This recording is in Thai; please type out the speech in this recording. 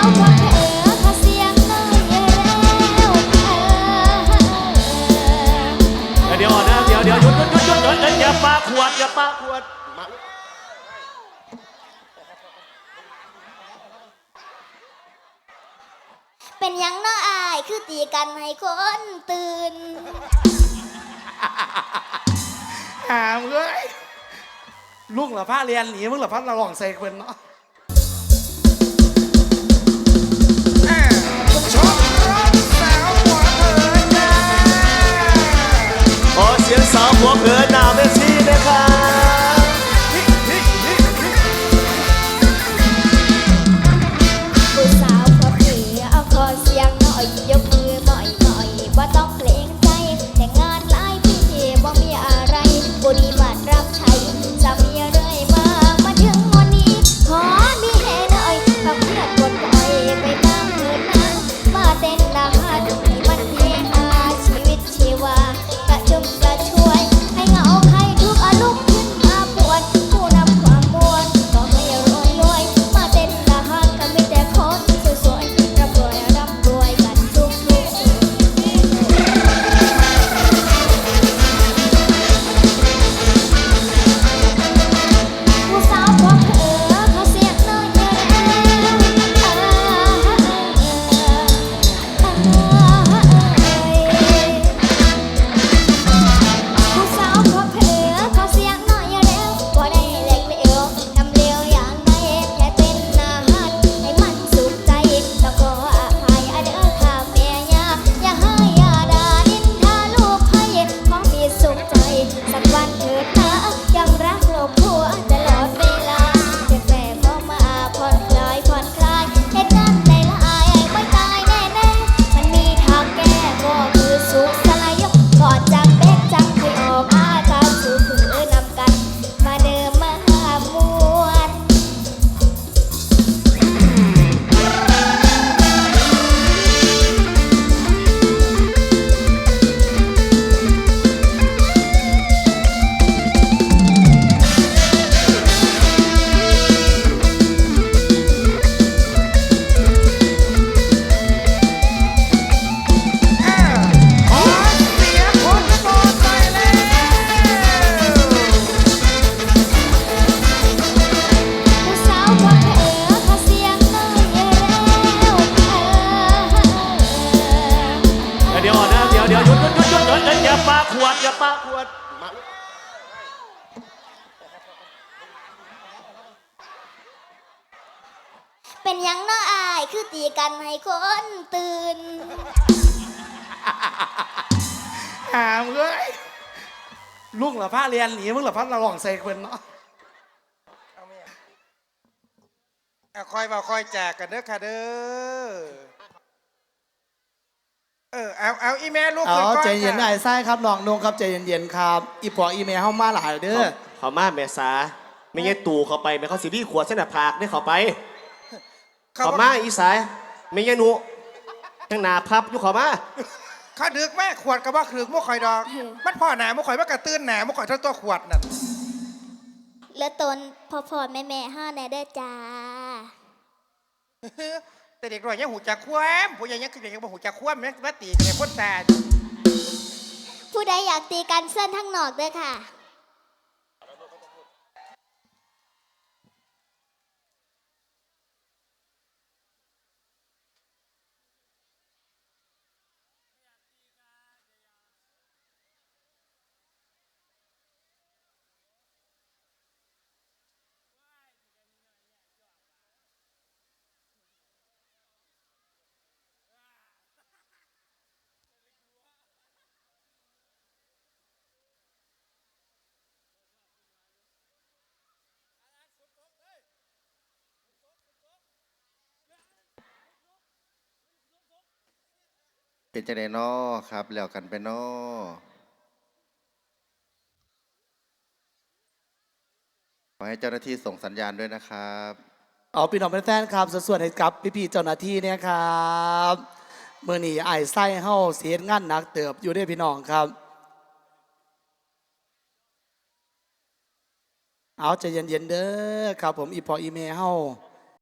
าวพอเดี๋ยวเออเดี๋ยวเดี๋ยวเดี๋ยวหยุดหยุดหยุดหยุดหยุดเอ้ยอย่าปาขวดอย่าปาขวดเป็นยังน้ออายคือตีกันให้คนตื่นหามเอ้ยลุงเหรอพาเรียนหนีมึงเหรอพาเราลองใส่เพิ่นเนาะ ขอเสีย เดี๋ยวเดี๋ยวหยุดหยุดหยุดหยุดอย่าปาขวดอย่าปาขวดเป็นหยังน้ออายคือตีกันให้คนตื่น หามเอ้ยลุงเหรอพาเรียนหนีมึงเหรอพาเราลองใส่เพิ่นเนาะเอาคอยมาคอยแจกกันเด้อค่ะเด้อ เออเอาเอาอีเมลลูกเอาขึ้นก่อนใจเย็นค่ะไอ้ไส้ครับน้องนงครับใจเย็นๆครับ อีพออีเมลเข้ามาหลายเด้อเขามาแม่สาไม่งั้นตู่เขาไปแม่เขาสิพี่ขวดเส้นหน้าผากเนี่ยเขาไปเขาเขามาอีสายไม่งั้นหนูยังหนาพับอยู่เขามาเขาดึกแม่ขวดกับว่าขึกมุกข่อยดอกมันพ่อหนามุกข่อยว่ากระตื้นหนามุกข่อยเท่าตัวขวดนั่นแล้วตนพ่อพ่อแม่แม่ห้าแน่เด้อจ้า แต่เด็กน้อยยังหูจักคว้มผู้ใหญ่ยังคือยังบ่หูจักคว้มแม่มาตีกันเลยพ่นตา ผู้ใดอยากตีกันเส้นทั้งนอกเด้อค่ะ เป็นจังไดนอครับ แล้วกันไปนอขอให้เจ้าหน้าที่ส่งสัญญาณด้วยนะครับเอาพี่น้องเป็นแฟนครับส่วนให้กับพี่ๆเจ้าหน้าที่เนี่ยครับเมื่อนี้ไอ้ไส้เฮาเสียงานหนักเติบอยู่ด้อพี่น้องครับ เอาใจเย็นๆเด้อครับ ผมอีพออีเมลเฮา